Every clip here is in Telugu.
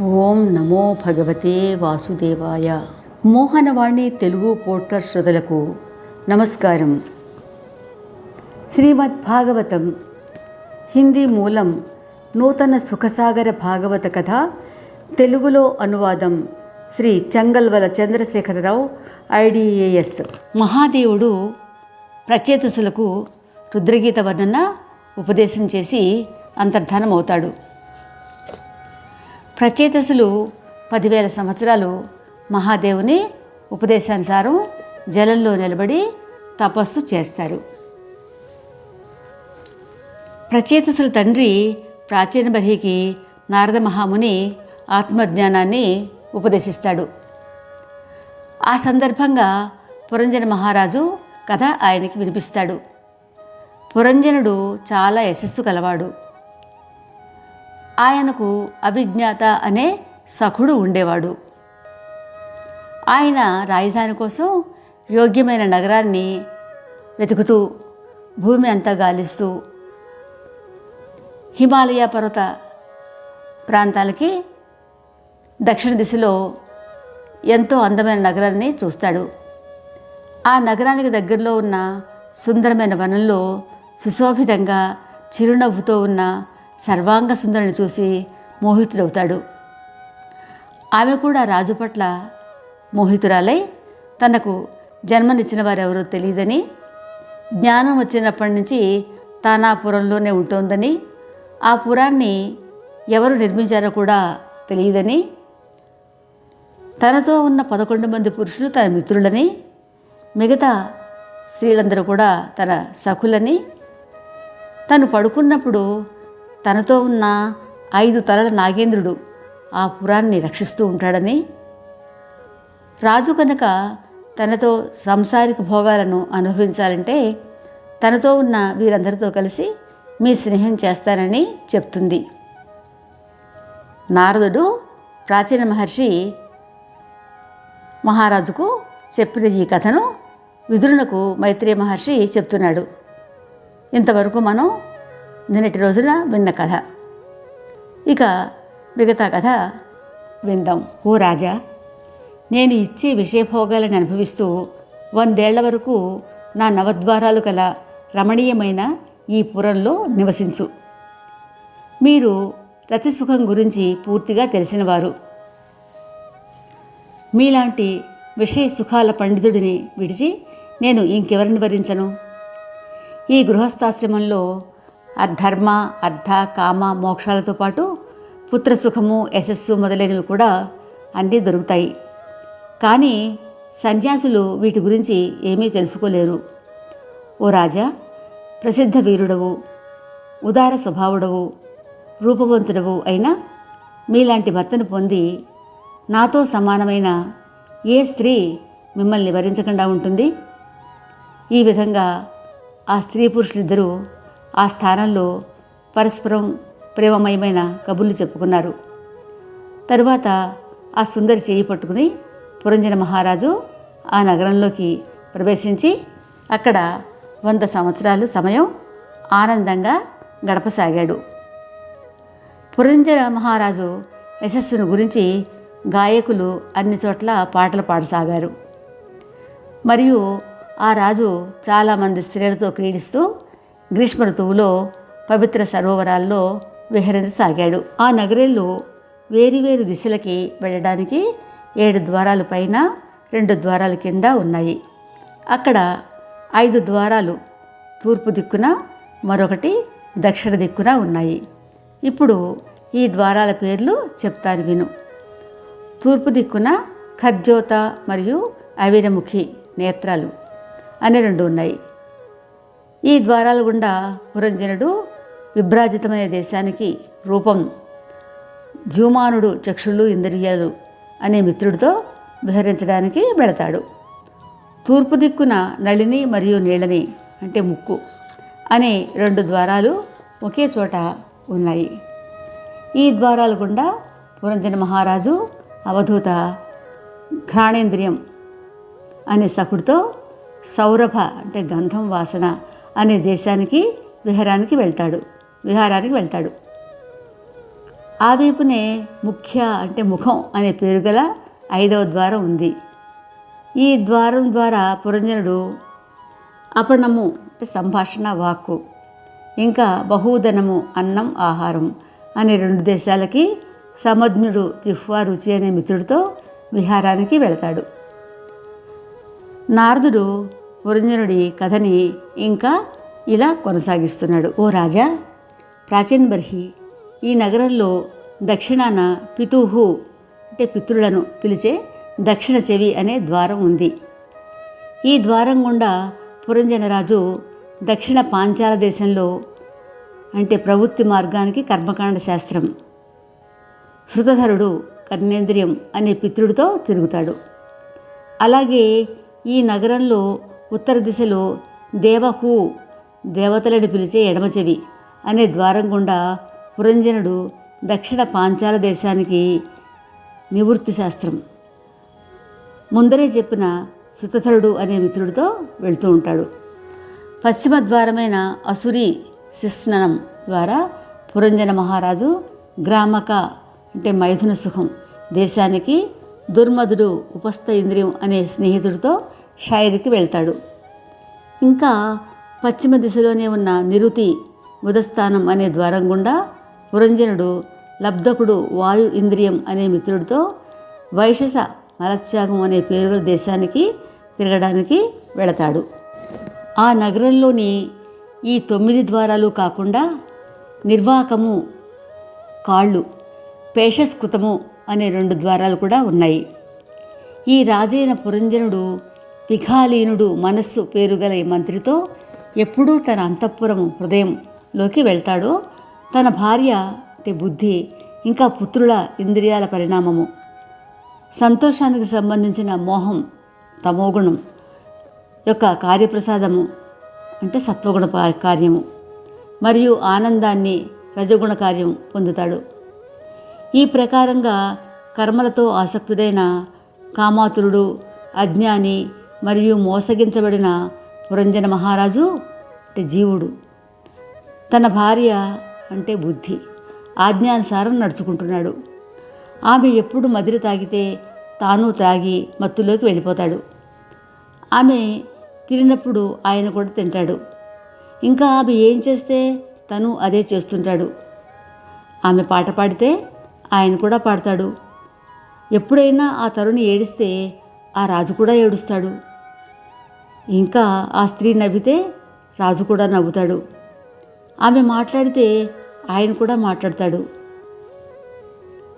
ఓం నమో భగవతే వాసుదేవాయ. మోహనవాణి తెలుగు పోర్టర్ శ్రోతలకు నమస్కారం. శ్రీమద్ భాగవతం హిందీ మూలం నూతన సుఖసాగర భాగవత కథ తెలుగులో అనువాదం శ్రీ చంగల్వల చంద్రశేఖరరావు ఐడిఏఎస్ మహాదేవుడు ప్రచేతసులకు రుద్రగీత వర్ణన ఉపదేశం చేసి అంతర్ధానమవుతాడు. ప్రచేతసులు పదివేల సంవత్సరాలు మహాదేవుని ఉపదేశానుసారం జలంలో నిలబడి తపస్సు చేస్తారు. ప్రచేతసుల తండ్రి ప్రాచీన బర్హికి నారద మహాముని ఆత్మజ్ఞానాన్ని ఉపదేశిస్తాడు. ఆ సందర్భంగా పురంజన మహారాజు కథ ఆయనకి వినిపిస్తాడు. పురంజనుడు చాలా యశస్సు కలవాడు. ఆయనకు అభిజ్ఞాత అనే సఖుడు ఉండేవాడు. ఆయన రాజధాని కోసం యోగ్యమైన నగరాన్ని వెతుకుతూ భూమి అంతా గాలిస్తూ హిమాలయ పర్వత ప్రాంతాలకి దక్షిణ దిశలో ఎంతో అందమైన నగరాన్ని చూస్తాడు. ఆ నగరానికి దగ్గరలో ఉన్న సుందరమైన వనంలో సుశోభితంగా చిరునవ్వుతో ఉన్న సర్వాంగ సుందరిని చూసి మోహితుడవుతాడు. ఆమె కూడా రాజు పట్ల మోహితురాలై తనకు జన్మనిచ్చిన వారెవరో తెలియదని జ్ఞానం వచ్చినప్పటి నుంచి తానాపురంలోనే ఉంటోందని ఆ పురాన్ని ఎవరు నిర్మించారో కూడా తెలియదని తనతో ఉన్న పదకొండు మంది పురుషులు తన మిత్రులని మిగతా స్త్రీలందరూ కూడా తన సఖులని తను పడుకున్నప్పుడు తనతో ఉన్న ఐదు తలల నాగేంద్రుడు ఆ పురాన్ని రక్షిస్తూ ఉంటాడని. రాజు కనుక తనతో సంసారిక భోగాలను అనుభవించాలంటే తనతో ఉన్న వీరందరితో కలిసి మీ స్నేహం చేస్తానని చెప్తుంది. నారదుడు ప్రాచీన మహర్షి మహారాజుకు చెప్పిన ఈ కథను విదురునకు మైత్రేయ మహర్షి చెప్తున్నాడు. ఇంతవరకు మనం నిన్నటి రోజున విన్న కథ. ఇక మిగతా కథ విందాం. ఓ రాజా నేను ఇచ్చే విషయభోగాలను అనుభవిస్తూ వందేళ్ళ వరకు నా నవద్వారాలు గల రమణీయమైన ఈ పురంలో నివసించు. మీరు రతిసుఖం గురించి పూర్తిగా తెలిసినవారు. మీలాంటి విషయ సుఖాల పండితుడిని విడిచి నేను ఇంకెవరిని వరించను? ఈ గృహస్థాశ్రమంలో ధర్మ అర్థ కామ మోక్షాలతో పాటు పుత్రసుఖము యశస్సు మొదలైనవి కూడా అన్నీ దొరుకుతాయి. కానీ సన్యాసులు వీటి గురించి ఏమీ తెలుసుకోలేరు. ఓ రాజా ప్రసిద్ధ వీరుడవు ఉదార స్వభావుడవు రూపవంతుడవు అయినా మీలాంటి భర్తను పొంది నాతో సమానమైన ఏ స్త్రీ మిమ్మల్ని వరించకుండా ఉంటుంది? ఈ విధంగా ఆ స్త్రీ పురుషులిద్దరూ ఆ స్థానంలో పరస్పరం ప్రేమమయమైన కబుర్లు చెప్పుకున్నారు. తరువాత ఆ సుందరి చేయి పట్టుకుని పురంజన మహారాజు ఆ నగరంలోకి ప్రవేశించి అక్కడ వంద సంవత్సరాలు సమయం ఆనందంగా గడపసాగాడు. పురంజన మహారాజు యశస్సును గురించి గాయకులు అన్ని చోట్ల పాటలు పాడసాగారు. మరియు ఆ రాజు చాలామంది స్త్రీలతో క్రీడిస్తూ గ్రీష్మ ఋతువులో పవిత్ర సరోవరాల్లో విహరించసాగాడు ఆ నగరంలో వేరువేరు దిశలకి వెళ్ళడానికి ఏడు ద్వారాలు పైన రెండు ద్వారాల కింద ఉన్నాయి. అక్కడ ఐదు ద్వారాలు తూర్పు దిక్కున మరొకటి దక్షిణ దిక్కున ఉన్నాయి. ఇప్పుడు ఈ ద్వారాల పేర్లు చెప్తాను విను. తూర్పు దిక్కున ఖర్జోత మరియు అవిరముఖి నేత్రాలు అనే రెండు ఉన్నాయి. ఈ ద్వారాల గుండా పురంజనుడు విభ్రాజితమైన దేశానికి రూపం ధ్యూమానుడు చక్షులు ఇంద్రియాలు అనే మిత్రుడితో విహరించడానికి వెళతాడు. తూర్పు దిక్కున నళిని మరియు నీళ్ళని అంటే ముక్కు అనే రెండు ద్వారాలు ఒకే చోట ఉన్నాయి. ఈ ద్వారాల గుండా పురంజన మహారాజు అవధూత ఘ్రాణేంద్రియం అనే సకుడితో సౌరభ అంటే గంధం వాసన అనే దేశానికి విహారానికి వెళ్తాడు. విహారానికి వెళ్తాడు. ఆ వైపునే ముఖ్య అంటే ముఖం అనే పేరు గల ఐదవ ద్వారం ఉంది. ఈ ద్వారం ద్వారా పురంజనుడు అపణము అంటే సంభాషణ వాక్కు ఇంకా బహుధనము అన్నం ఆహారం అనే రెండు దేశాలకి సమజ్ఞుడు జిహ్వా రుచి అనే మిత్రుడితో విహారానికి వెళతాడు. నారదుడు పురంజనుడి కథని ఇంకా ఇలా కొనసాగిస్తున్నాడు. ఓ రాజా ప్రాచీన బర్హి ఈ నగరంలో దక్షిణాన పితూహు అంటే పితృలను పిలిచే దక్షిణ చెవి అనే ద్వారం ఉంది. ఈ ద్వారం గుండా పురంజనరాజు దక్షిణ పాంచాల దేశంలో అంటే ప్రవృత్తి మార్గానికి కర్మకాండ శాస్త్రం శృతధరుడు కర్ణేంద్రియం అనే పితృడితో తిరుగుతాడు. అలాగే ఈ నగరంలో ఉత్తర దిశలో దేవహు దేవతలని పిలిచే ఎడమచెవి అనే ద్వారం గుండా పురంజనుడు దక్షిణ పాంచాల దేశానికి నివృత్తి శాస్త్రం. ముందరే చెప్పిన సుతథరుడు అనే మిత్రుడితో వెళ్తూ ఉంటాడు. పశ్చిమ ద్వారమైన అసురి శిస్ననం ద్వారా పురంజన మహారాజు గ్రామక అంటే మైథున సుఖం దేశానికి దుర్మధుడు ఉపస్థ ఇంద్రియం అనే స్నేహితుడితో షైర్కి వెళ్తాడు. ఇంకా పశ్చిమ దిశలోనే ఉన్న నిరుతి ఉదస్థానం అనే ద్వారం గుండా పురంజనుడు లబ్ధకుడు వాయు ఇంద్రియం అనే మిత్రుడితో వైశస మలత్యాగం అనే పేరు దేశానికి తిరగడానికి వెళతాడు. ఆ నగరంలోని ఈ తొమ్మిది ద్వారాలు కాకుండా నిర్వాకము కాళ్ళు పేషస్కృతము అనే రెండు ద్వారాలు కూడా ఉన్నాయి. ఈ రాజైన పురంజనుడు పిఖాలీనుడు మనస్సు పేరుగల ఈ మంత్రితో ఎప్పుడూ తన అంతఃపురము హృదయంలోకి వెళ్తాడో తన భార్య అంటే బుద్ధి ఇంకా పుత్రుల ఇంద్రియాల పరిణామము. సంతోషానికి సంబంధించిన మోహం తమోగుణం యొక్క కార్యప్రసాదము అంటే సత్వగుణ కార్యము. మరియు ఆనందాన్ని రజగుణ కార్యం పొందుతాడు. ఈ ప్రకారంగా కర్మలతో ఆసక్తుడైన కామాతురుడు అజ్ఞాని మరియు మోసగించబడిన పురంజన మహారాజు అంటే జీవుడు. తన భార్య అంటే బుద్ధి. ఆజ్ఞానుసారం నడుచుకుంటున్నాడు. ఆమె ఎప్పుడు మదిర తాగితే తాను త్రాగి మత్తులోకి వెళ్ళిపోతాడు. ఆమె తిరిగినప్పుడు ఆయన కూడా తింటాడు. ఇంకా ఆమె ఏం చేస్తే తను అదే చేస్తుంటాడు. ఆమె పాట పాడితే ఆయన కూడా పాడతాడు. ఎప్పుడైనా ఆ తరుణి ఏడిస్తే ఆ రాజు కూడా ఏడుస్తాడు. ఇంకా ఆ స్త్రీ నవ్వితే రాజు కూడా నవ్వుతాడు. ఆమె మాట్లాడితే ఆయన కూడా మాట్లాడతాడు.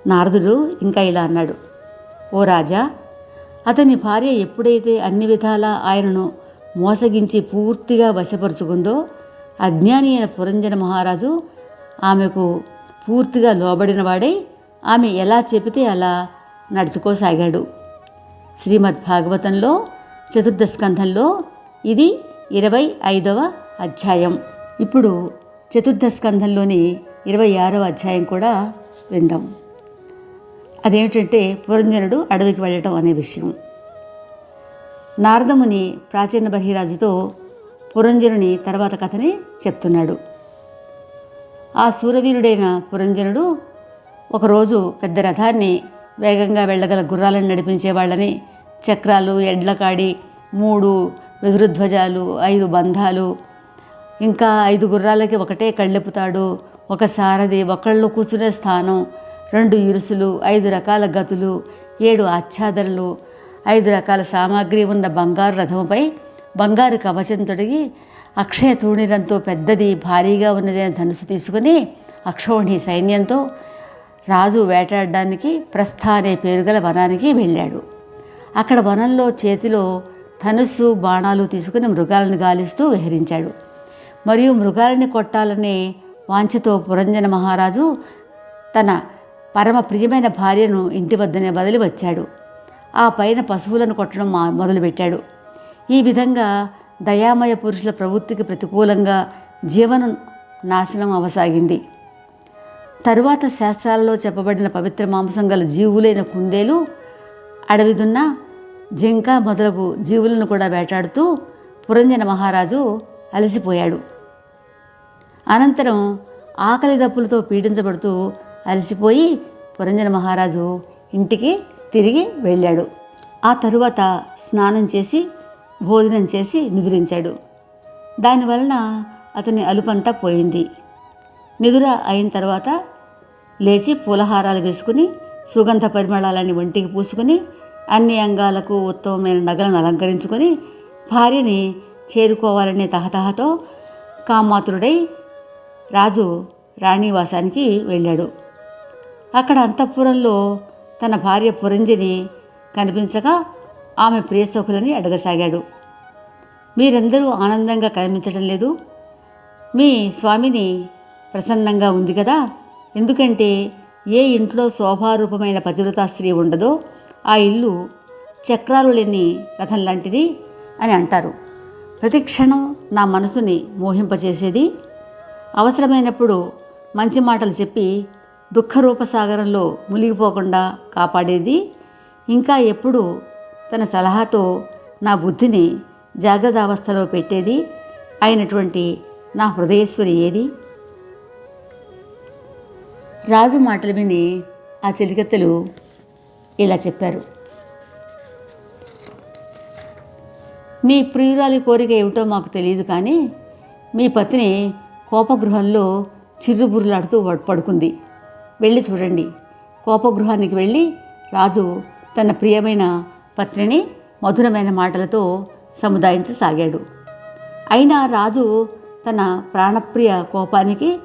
నారదుడు ఇంకా ఇలా అన్నాడు. ఓ రాజా అతని భార్య ఎప్పుడైతే అన్ని విధాలా ఆయనను మోసగించి పూర్తిగా వశపరుచుకుందో అజ్ఞాని అయిన పురంజన మహారాజు ఆమెకు పూర్తిగా లోబడినవాడై ఆమె ఎలా చెబితే అలా నడుచుకోసాగాడు. శ్రీమద్ భాగవతంలో చతుర్థ స్కంధంలో ఇది ఇరవై ఐదవ అధ్యాయం. ఇప్పుడు చతుర్థ స్కంధంలోని ఇరవై ఆరవ అధ్యాయం కూడా విందాం. అదేమిటంటే పురంజనుడు అడవికి వెళ్ళటం అనే విషయం. నారదముని ప్రాచీన బహిరాజుతో పురంజనుని తర్వాత కథని చెప్తున్నాడు. ఆ శూరవీరుడైన పురంజనుడు ఒకరోజు పెద్ద రథాన్ని వేగంగా వెళ్ళగల గుర్రాలను నడిపించే వాళ్ళని చక్రాలు ఎండ్లకాడి మూడు వెదురుధ్వజాలు ఐదు బంధాలు. ఇంకా ఐదు గుర్రాలకి ఒకటే కళ్ళెపుతాడు. ఒక సారథి ఒకళ్ళు కూర్చునే స్థానం రెండు ఇరుసులు ఐదు రకాల గతులు ఏడు ఆచ్ఛాదనలు ఐదు రకాల సామాగ్రి ఉన్న బంగారు రథముపై బంగారు కవచం తొడిగి అక్షయ తూణిరంతో పెద్దది భారీగా ఉన్నదైన ధనుసు తీసుకుని అక్షోణి సైన్యంతో రాజు వేటాడడానికి ప్రస్థ అనే పేరుగల వనానికి వెళ్ళాడు. అక్కడ వనంలో చేతిలో ధనుస్సు బాణాలు తీసుకుని మృగాలను గాలిస్తూ విహరించాడు. మరియు మృగాలని కొట్టాలనే వాంఛతో పురంజన మహారాజు తన పరమ ప్రియమైన భార్యను ఇంటి వద్దనే వదిలి వచ్చాడు. ఆ పైన పశువులను కొట్టడం మొదలుపెట్టాడు. ఈ విధంగా దయామయ పురుషుల ప్రవృత్తికి ప్రతికూలంగా జీవనం నాశనం అవసాగింది. తరువాత శాస్త్రాలలో చెప్పబడిన పవిత్ర మాంసం గల జీవులైన కుందేలు అడవి దున్న జింక మొదలగు జీవులను కూడా వేటాడుతూ పురంజన మహారాజు అలసిపోయాడు. అనంతరం ఆకలి దప్పులతో పీడించబడుతూ అలసిపోయి పురంజన మహారాజు ఇంటికి తిరిగి వెళ్ళాడు. ఆ తరువాత స్నానం చేసి భోజనం చేసి నిద్రించాడు. దానివలన అతని అలుపంతా పోయింది. నిదుర అయిన తర్వాత లేచి పూలహారాలు వేసుకుని సుగంధ పరిమళాలని ఒంటికి పూసుకుని అన్ని అంగాలకు ఉత్తమమైన నగలను అలంకరించుకొని భార్యని చేరుకోవాలనే తహతహతో కామాతురుడై రాజు రాణివాసానికి వెళ్ళాడు. అక్కడ అంతఃపురంలో తన భార్య పురంజని కనిపించగా ఆమె ప్రియసఖులని అడగసాగాడు. మీరందరూ ఆనందంగా కనిపించడం లేదు. మీ స్వామిని ప్రసన్నంగా ఉంది కదా. ఎందుకంటే ఏ ఇంట్లో శోభారూపమైన పతివ్రతా స్త్రీ ఉండదో ఆ ఇల్లు చక్రాలు లేని రథం లాంటిది అని అంటారు. ప్రతి క్షణం నా మనసుని మోహింపచేసేది అవసరమైనప్పుడు మంచి మాటలు చెప్పి దుఃఖరూపసాగరంలో మునిగిపోకుండా కాపాడేది. ఇంకా ఎప్పుడు తన సలహాతో నా బుద్ధిని జాగ్రత్త అవస్థలో పెట్టేది. అయినటువంటి నా హృదయేశ్వరి ఏది? రాజు మాటలు విని ఆ చెలికత్తెలు ఇలా చెప్పారు. నీ ప్రియురాలి కోరిక ఏమిటో మాకు తెలియదు కానీ మీ పత్ని కోపగృహంలో చిర్రుబుర్రలాడుతూ పడుకుంది. వెళ్ళి చూడండి. కోపగృహానికి వెళ్ళి రాజు తన ప్రియమైన పత్నిని మధురమైన మాటలతో సముదాయించసాగాడు. అయినా రాజు తన ప్రాణప్రియ కోపానికి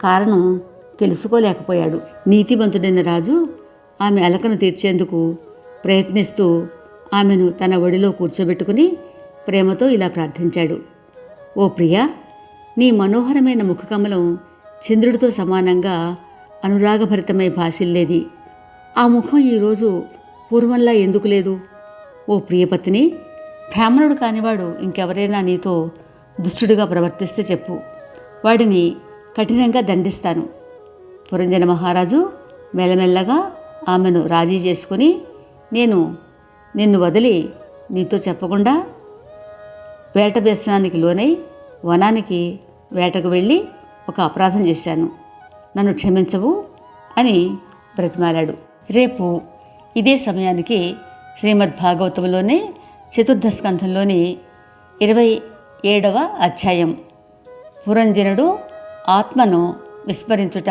కారణం తెలుసుకోలేకపోయాడు. నీతివంతుడైన రాజు ఆమె అలకను తీర్చేందుకు ప్రయత్నిస్తూ ఆమెను తన ఒడిలో కూర్చోబెట్టుకుని ప్రేమతో ఇలా ప్రార్థించాడు. ఓ ప్రియా నీ మనోహరమైన ముఖకమలం చంద్రుడితో సమానంగా అనురాగభరితమై భాసిల్లేది. ఆ ముఖం ఈరోజు పూర్వంలా ఎందుకు లేదు? ఓ ప్రియపత్ని బ్రాహ్మణుడు కానివాడు ఇంకెవరైనా నీతో దుష్టుడిగా ప్రవర్తిస్తే చెప్పు. వాడిని కఠినంగా దండిస్తాను. పురంజన మహారాజు మెల్లమెల్లగా ఆమెను రాజీ చేసుకుని నేను నిన్ను వదిలి నీతో చెప్పకుండా వేట వ్యసనానికి లోనై వనానికి వేటకు వెళ్ళి ఒక అపరాధం చేశాను. నన్ను క్షమించవు అని బ్రతిమాలాడు. రేపు ఇదే సమయానికి శ్రీమద్ భాగవతంలోనే చతుర్థ స్కంధంలోని ఇరవై ఏడవ అధ్యాయం. పురంజనుడు ఆత్మను విస్మరించుట